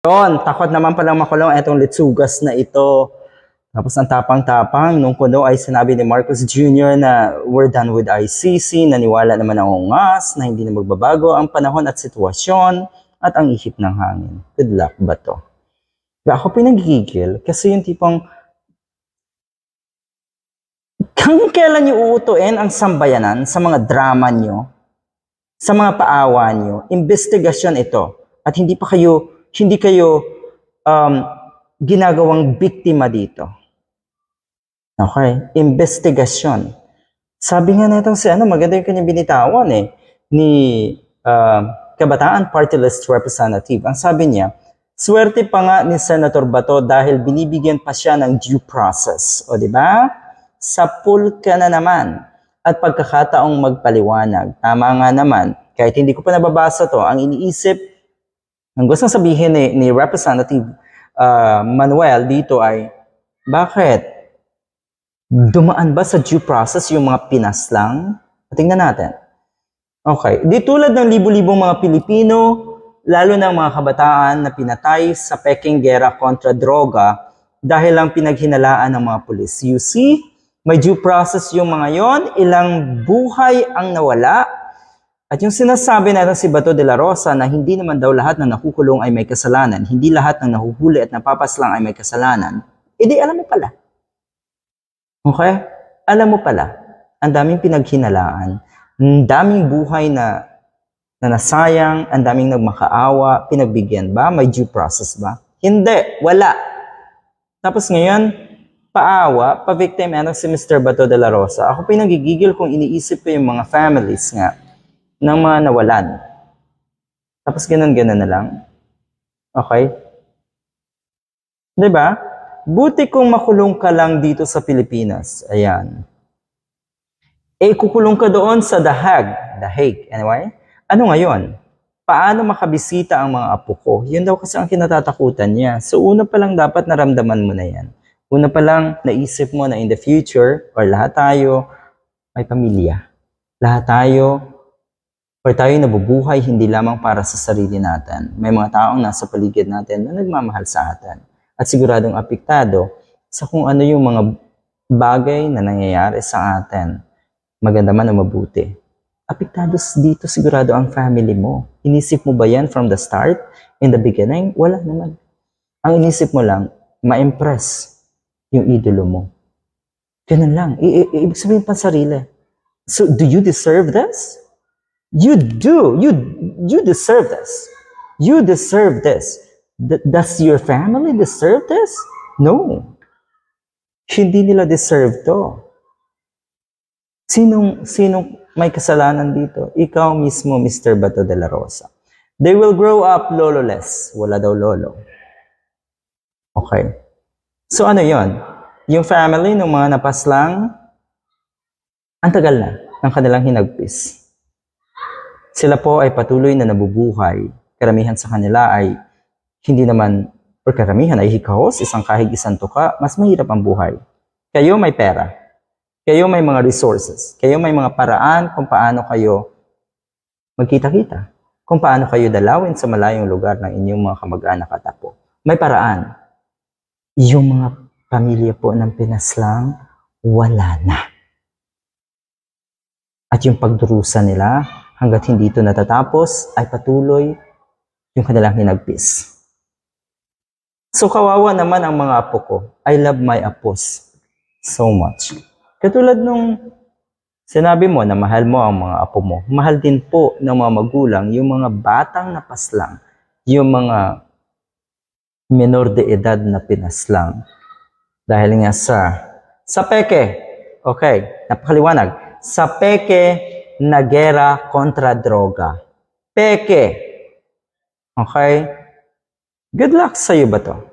Yon, takot naman palang makulong itong litsugas na ito. Tapos ang tapang-tapang, nung kuno ay sinabi ni Marcos Jr. na we're done with ICC, naniwala naman ang ungas, na hindi na magbabago ang panahon at sitwasyon at ang ihip ng hangin. Good luck ba to? Kaya ako pinagigigil kasi yung tipong kung kailan niyo uutuin ang sambayanan sa mga drama niyo, sa mga paawa niyo, investigasyon ito. At hindi pa kayo, hindi kayo um, ginagawang biktima dito. Okay? Investigasyon. Sabi nga na si ano, maganda yung kanyang binitawan eh, ni uh, Kabataan Party List Representative. Ang sabi niya, swerte pa nga ni Senator Bato dahil binibigyan pa siya ng due process. O di ba? Sa pool ka na naman at pagkakataong magpaliwanag. Tama nga naman, kahit hindi ko pa nababasa to, ang iniisip, ang gustong sabihin ni, ni Representative uh, Manuel dito ay, bakit? Dumaan ba sa due process yung mga Pinas lang? Tingnan natin. Okay. Di tulad ng libu-libong mga Pilipino, lalo ng mga kabataan na pinatay sa peking gera kontra droga dahil lang pinaghinalaan ng mga pulis. You see, may due process yung mga yon, ilang buhay ang nawala. At yung sinasabi natin si Bato de la Rosa na hindi naman daw lahat ng nakukulong ay may kasalanan, hindi lahat ng nahuhuli at napapaslang ay may kasalanan, edi alam mo pala. Okay? Alam mo pala, ang daming pinaghinalaan, ang daming buhay na, na nasayang, ang daming nagmakaawa, pinagbigyan ba? May due process ba? Hindi, wala. Tapos ngayon, paawa, pa-victim ano si Mr. Bato de la Rosa. Ako pinagigigil kung iniisip ko yung mga families nga ng mga nawalan. Tapos ganun-ganun na lang. Okay? ba? Buti kung makulong ka lang dito sa Pilipinas. Ayan. Eh, kukulong ka doon sa The Hague. The Hague, anyway. Ano ngayon? Paano makabisita ang mga apo ko? Yun daw kasi ang kinatatakutan niya. So, una pa lang dapat naramdaman mo na yan. Una pa lang, naisip mo na in the future, or lahat tayo, may pamilya. Lahat tayo, or tayo nabubuhay hindi lamang para sa sarili natin. May mga taong nasa paligid natin na nagmamahal sa atin. At siguradong apektado sa kung ano yung mga bagay na nangyayari sa atin. Maganda man o mabuti. Apektado dito sigurado ang family mo. Inisip mo ba yan from the start? In the beginning? Wala naman. Ang inisip mo lang, ma-impress yung idolo mo. Ganun lang. I- i- ibig sabihin pa sarili. So, do you deserve this? You do. You, you deserve this. You deserve this. D- does your family deserve this? No. Hindi nila deserve to. Sinong, sinong may kasalanan dito? Ikaw mismo, Mr. Bato de la Rosa. They will grow up lololess. Wala daw lolo. Okay. So ano yon? Yung family ng mga napaslang, ang tagal na ng kanilang hinagpis. Sila po ay patuloy na nabubuhay. Karamihan sa kanila ay hindi naman, or karamihan ay hikahos, isang kahig, isang tuka, mas mahirap ang buhay. Kayo may pera. Kayo may mga resources. Kayo may mga paraan kung paano kayo magkita-kita. Kung paano kayo dalawin sa malayong lugar ng inyong mga kamag-anak at apo. May paraan. Yung mga pamilya po ng pinaslang, wala na. At yung pagdurusa nila, hanggat hindi ito natatapos, ay patuloy yung kanilang hinagpis. So kawawa naman ang mga apo ko. I love my apos so much. Katulad nung sinabi mo na mahal mo ang mga apo mo, mahal din po ng mga magulang yung mga batang napaslang, yung mga menor de edad na pinaslang. Dahil nga sa, sa peke, okay, napakaliwanag, sa peke na gera kontra droga. Peke. Okay? Good luck sa iyo ba to?